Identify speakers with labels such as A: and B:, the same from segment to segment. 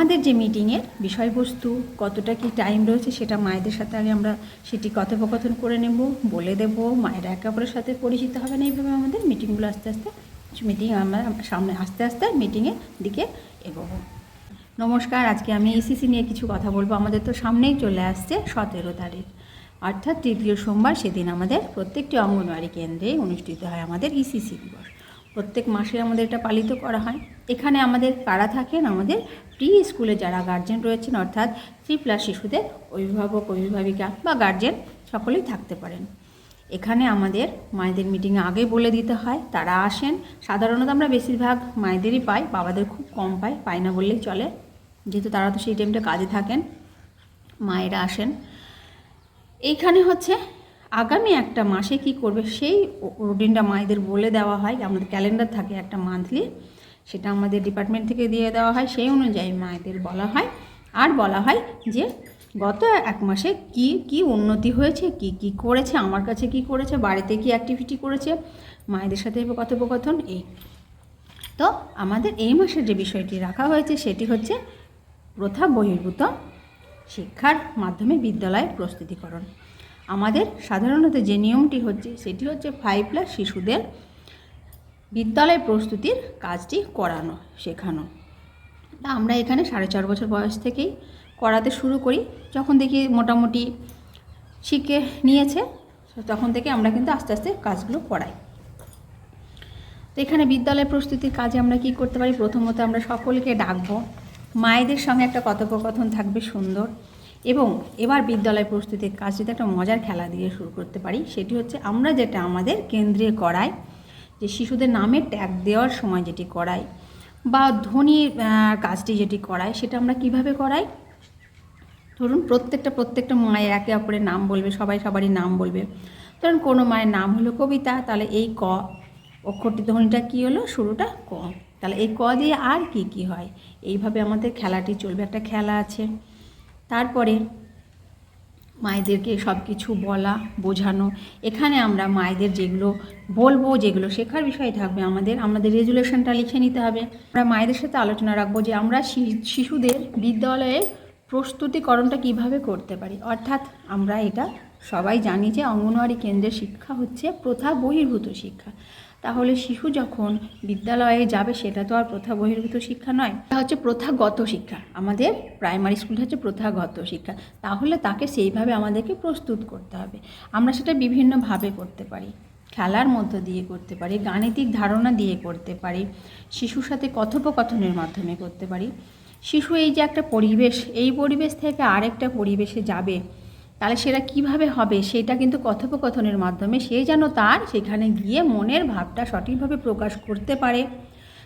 A: আমাদের যে মিটিংয়ের বিষয়বস্তু, কতটা কি টাইম রয়েছে সেটা মায়েদের সাথে আগে আমরা সেটি কথোপকথন করে নেব, বলে দেব। মায়েরা একে অপরের সাথে পরিচিত হবে না এইভাবে আমাদের মিটিংগুলো আস্তে আস্তে মিটিং আমরা সামনে আস্তে আস্তে মিটিংয়ের দিকে এগোবো। নমস্কার, আজকে আমি ইসিসি নিয়ে কিছু কথা বলব। আমাদের তো সামনেই চলে আসছে সতেরো তারিখ। অর্থাৎ তৃতীয় সোমবার সেদিন আমাদের প্রত্যেকটি অঙ্গনওয়াড়ি কেন্দ্রে অনুষ্ঠিত হয় আমাদের ইসিসি দিবস। প্রত্যেক মাসে আমাদের এটা পালিত করা হয়। এখানে আমাদের কারা থাকেন? আমাদের প্রি স্কুলে যারা গার্জেন রয়েছেন, অর্থাৎ থ্রি প্লাস শিশুদের অভিভাবক, অভিভাবিকা বা গার্জেন সকলেই থাকতে পারেন। এখানে আমাদের মায়েদের মিটিংয়ে আগে বলে দিতে হয়, তারা আসেন। সাধারণত আমরা বেশিরভাগ মায়েদেরই পাই, বাবাদের খুব কম পাই পাই না বললেই চলে। যেহেতু তারা তো সেই টাইমটা কাজে থাকেন, মায়েরা আসেন। এইখানে হচ্ছে আগামী একটা মাসে কি করবে সেই রুটিনটা মায়েদের বলে দেওয়া হয় আমাদের ক্যালেন্ডার থাকে একটা মান্থলি, সেটা আমাদের ডিপার্টমেন্ট থেকে দিয়ে দেওয়া হয়, সেই অনুযায়ী মায়েদের বলা হয়। আর বলা হয় যে গত এক মাসে কি কি উন্নতি হয়েছে, কি কি করেছে, আমার কাছে কি করেছে, বাড়িতে কি অ্যাক্টিভিটি করেছে, মায়েদের সাথে কথোপকথন, এই। তো আমাদের এই মাসের যে বিষয়টি রাখা হয়েছে, সেটি হচ্ছে প্রথা বহির্ভূত শিক্ষার মাধ্যমে বিদ্যালয়ের প্রস্তুতিকরণ। আমাদের সাধারণত যে নিয়মটি হচ্ছে, সেটি হচ্ছে ফাইভ প্লাস শিশুদের বিদ্যালয় প্রস্তুতির কাজটি করানো, শেখানো। তা আমরা এখানে সাড়ে চার বছর বয়স থেকেই করাতে শুরু করি। যখন দেখি মোটামুটি শিখে নিয়েছে, তখন থেকে আমরা কিন্তু আস্তে আস্তে কাজগুলো করাই। তো এখানে বিদ্যালয় প্রস্তুতির কাজে আমরা কি করতে পারি? প্রথমত আমরা সকলকে ডাকবো। মায়েদের সঙ্গে একটা কথোপকথন থাকবে সুন্দর। এবং এবার বিদ্যালয় প্রস্তুতির কাজ যদি একটা মজার খেলা দিয়ে শুরু করতে পারি সেটি হচ্ছে আমরা যেটা আমাদের কেন্দ্রে করাই যে শিশুদের নামে ট্যাগ দেওয়ার সময় যেটি করাই বা ধ্বনির আহ, কাজটি যেটি করাই সেটা আমরা কীভাবে করাই? ধরুন প্রত্যেকটা প্রত্যেকটা মায়ের একে অপরের নাম বলবে সবাই সবারই নাম বলবে। ধরুন কোনো মায়ের নাম হলো কবিতা তাহলে এই ক অক্ষরটি ধ্বনিটা কী হলো? শুরুটা ক। তাহলে এই ক দিয়ে আর কি কি হয়? এইভাবে আমাদের খেলাটি চলবে। একটা খেলা আছে। তারপরে মায়েদেরকে সব কিছু বলা, বোঝানো। এখানে আমরা মায়েদের যেগুলো বলব, যেগুলো শেখার বিষয় থাকবে আমাদের আমাদের রেজুলেশনটা লিখে নিতে হবে। আমরা মায়েদের সাথে আলোচনা রাখব যে আমরা শিশুদের বিদ্যালয়ে প্রস্তুতিকরণটা কীভাবে করতে পারি। অর্থাৎ আমরা এটা সবাই জানি যে অঙ্গনওয়াড়ি কেন্দ্রের শিক্ষা হচ্ছে প্রথা বহির্ভূত শিক্ষা। তাহলে শিশু যখন বিদ্যালয়ে যাবে, সেটা তো আর প্রথা বহির্ভূত শিক্ষা নয়। এটা হচ্ছে প্রথাগত শিক্ষা। আমাদের প্রাইমারি স্কুলটা হচ্ছে প্রথাগত শিক্ষা। তাহলে তাকে সেইভাবে আমাদেরকে প্রস্তুত করতে হবে। আমরা সেটা বিভিন্নভাবে করতে পারি। খেলার মধ্য দিয়ে করতে পারি, গাণিতিক ধারণা দিয়ে করতে পারি, শিশুর সাথে কথোপকথনের মাধ্যমে করতে পারি। শিশু এই যে একটা পরিবেশ, এই পরিবেশ থেকে আরেকটা পরিবেশে যাবে তাহলে সেটা কীভাবে হবে? সেটা কিন্তু কথোপকথনের মাধ্যমে সে যেন তার সেখানে গিয়ে মনের ভাবটা সঠিকভাবে প্রকাশ করতে পারে,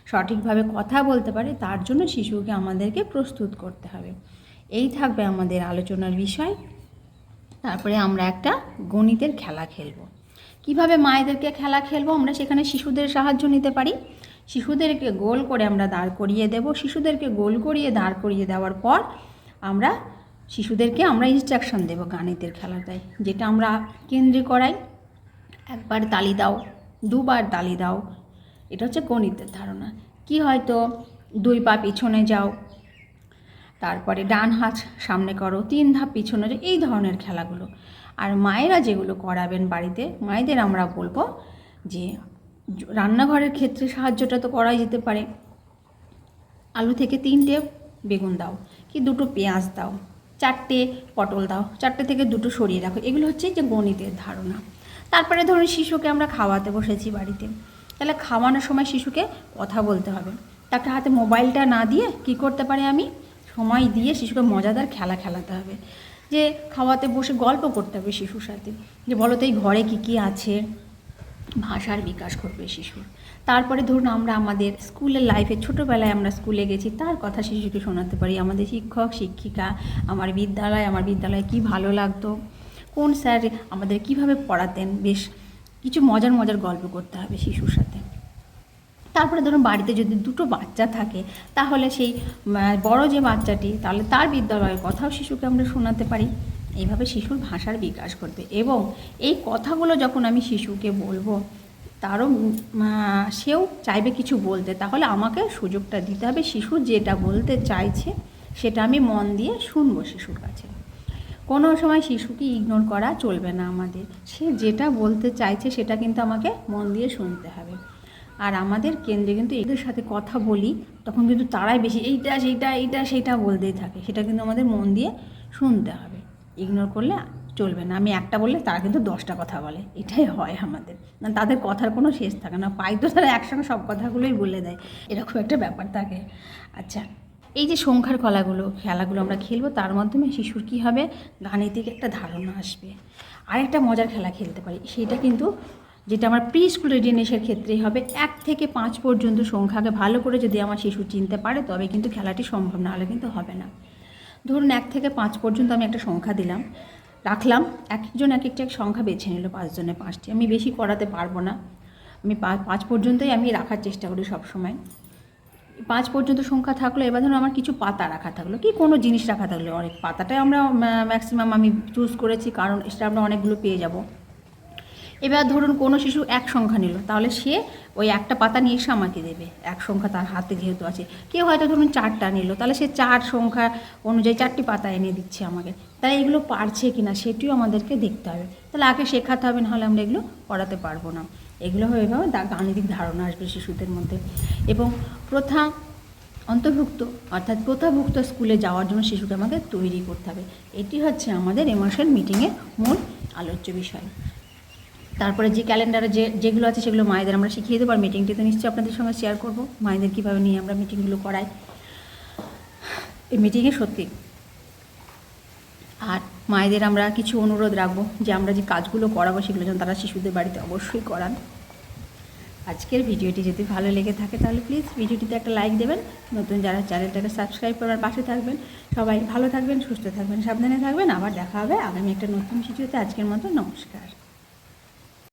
A: সঠিকভাবে কথা বলতে পারে, তার জন্য শিশুকে আমাদেরকে প্রস্তুত করতে হবে। এই থাকবে আমাদের আলোচনার বিষয়। তারপরে আমরা একটা গণিতের খেলা খেলব। কীভাবে মায়েদেরকে খেলা খেলব? আমরা সেখানে শিশুদের সাহায্য নিতে পারি। শিশুদেরকে গোল করে আমরা দাঁড় করিয়ে দেব। শিশুদেরকে গোল করিয়ে দাঁড় করিয়ে দেওয়ার পর আমরা শিশুদেরকে আমরা ইনস্ট্রাকশন দেব গাণিতের খেলাটায় যেটা আমরা কেন্দ্রে করাই। একবার তালি দাও দুবার তালি দাও এটা হচ্ছে গণিতের ধারণা। কি হয়তো দুই পা পিছনে যাও তারপরে ডান হাত সামনে করো তিন ধাপ পিছনে যাও, এই ধরনের খেলাগুলো। আর মায়েরা যেগুলো করাবেন বাড়িতে মায়েদের আমরা বলব যে রান্নাঘরের ক্ষেত্রে সাহায্যটা তো করাই যেতে পারে। আলু থেকে তিনটে বেগুন দাও কি দুটো পেঁয়াজ দাও চারটে পটল দাও, চারটে থেকে দুটো সরিয়ে রাখো। এগুলো হচ্ছে যে গণিতের ধারণা। তারপরে ধরুন শিশুকে আমরা খাওয়াতে বসেছি বাড়িতে। তাহলে খাওয়ানোর সময় শিশুকে কথা বলতে হবে। তাকে হাতে মোবাইলটা না দিয়ে কি করতে পারে আমি? সময় দিয়ে শিশুকে মজাদার খেলা খেলাতে হবে। যে খাওয়াতে বসে গল্প করতে হবে শিশুর সাথে। যে বলো তো এই ঘরে কী কী আছে? ভাষার বিকাশ ঘটবে শিশুর। তারপরে ধরুন আমরা আমাদের স্কুলের লাইফে ছোটোবেলায় আমরা স্কুলে গেছি, তার কথা শিশুকে শোনাতে পারি। আমাদের শিক্ষক, শিক্ষিকা, আমার বিদ্যালয়, আমার বিদ্যালয়ে কি ভালো লাগতো? কোন স্যার আমাদের কীভাবে পড়াতেন? বেশ কিছু মজার মজার গল্প করতে হবে শিশুর সাথে। তারপরে ধরুন বাড়িতে যদি দুটো বাচ্চা থাকে, তাহলে সেই বড় যে বাচ্চাটি, তাহলে তার বিদ্যালয়ের কথাও শিশুকে আমরা শোনাতে পারি। এইভাবে শিশুর ভাষার বিকাশ করবে এবং এই কথাগুলো যখন আমি শিশুকে বলব, তারও সেও চাইবে কিছু বলতে। তাহলে আমাকে সুযোগটা দিতে হবে। শিশু যেটা বলতে চাইছে, সেটা আমি মন দিয়ে শুনব শিশুর কাছে। কোনো সময় শিশুকে ইগনোর করা চলবে না আমাদের। সে যেটা বলতে চাইছে, সেটা কিন্তু আমাকে মন দিয়ে শুনতে হবে। আর আমাদের কেন্দ্রে কিন্তু এদের সাথে কথা বলি, তখন কিন্তু তারাই বেশি, এইটা, সেইটা এইটা, সেইটা বলতেই থাকে। সেটা কিন্তু আমাদের মন দিয়ে শুনতে হবে। ইগনোর করলে চলবে না। আমি একটা বললে তারা কিন্তু দশটা কথা বলে। এটাই হয় আমাদের। না, তাদের কথার কোনো শেষ থাকে না। পাই তো তারা একসঙ্গে সব কথাগুলোই বলে দেয়। এরকম একটা ব্যাপার থাকে। আচ্ছা এই যে সংখ্যার কলাগুলো, খেলাগুলো আমরা খেলব, তার মাধ্যমে শিশুর কী হবে? গাণিতিক একটা ধারণা আসবে। আরেকটা মজার খেলা খেলতে পারি। সেটা কিন্তু যেটা আমার প্রি স্কুল রেডিনেসের ক্ষেত্রেই হবে। এক থেকে পাঁচ পর্যন্ত সংখ্যাকে ভালো করে যদি আমার শিশু চিনতে পারে, তবে কিন্তু খেলাটি সম্ভব না। হলে কিন্তু হবে না। ধরুন এক থেকে পাঁচ পর্যন্ত আমি একটা সংখ্যা দিলাম, রাখলাম এক একজন এক একটা সংখ্যা বেছে নিল পাঁচজনে পাঁচটি। আমি বেশি করাতে পারব না। আমি পাঁচ পর্যন্তই আমি রাখার চেষ্টা করি সবসময়। পাঁচ পর্যন্ত সংখ্যা থাকল, এবার ধরুন আমার কিছু পাতা রাখা থাকল, কি কোনো জিনিস রাখা থাকল? অনেক পাতাটাই আমরা ম্যাক্সিমাম আমি চুজ করেছি, কারণ সেটা আমরা অনেকগুলো পেয়ে যাব। এবার ধরুন কোনো শিশু এক সংখ্যা নিল, তাহলে সে ওই একটা পাতা নিয়ে এসে আমাকে দেবে। এক সংখ্যা তার হাতে যেহেতু আছে। কেউ হয়তো ধরুন চারটা নিল, তাহলে সে চার সংখ্যা অনুযায়ী চারটি পাতা এনে দিচ্ছে আমাকে। তাই এগুলো পারছে কি না সেটিও আমাদেরকে দেখতে হবে। তাহলে আগে শেখাতে হবে নাহলে আমরা এগুলো পড়াতে পারব না। এগুলো হয়ে এভাবে গাণিতিক ধারণা আসবে শিশুদের মধ্যে। এবং প্রথা অন্তর্ভুক্ত, অর্থাৎ প্রথাভুক্ত স্কুলে যাওয়ার জন্য শিশুকে আমাকে তৈরি করতে হবে। এটি হচ্ছে আমাদের এমার্শন মিটিংয়ের মূল আলোচ্য বিষয়। তারপরে যে ক্যালেন্ডারে যে, যেগুলো আছে সেগুলো মায়েদের আমরা শিখিয়ে দেবো। আর মিটিংটি তো নিশ্চয়ই আপনাদের সঙ্গে শেয়ার করব। মায়েদের কীভাবে নিয়ে আমরা মিটিংগুলো করাই। এই মিটিংয়ে সত্যি আর মায়েদের আমরা কিছু অনুরোধ রাখব যে আমরা যে কাজগুলো করাবো সেগুলো যেন তারা শিশুদের বাড়িতে অবশ্যই করান। আজকের ভিডিওটি যদি ভালো লেগে থাকে তাহলে প্লিজ ভিডিওটিতে একটা লাইক দেবেন। নতুন যারা চ্যানেলটাকে সাবস্ক্রাইব করার পাশে থাকবেন, সবাই ভালো থাকবেন, সুস্থ থাকবেন, সাবধানে থাকবেন। আবার দেখা হবে আগামী একটা নতুন ভিডিওতে। আজকের মতো নমস্কার।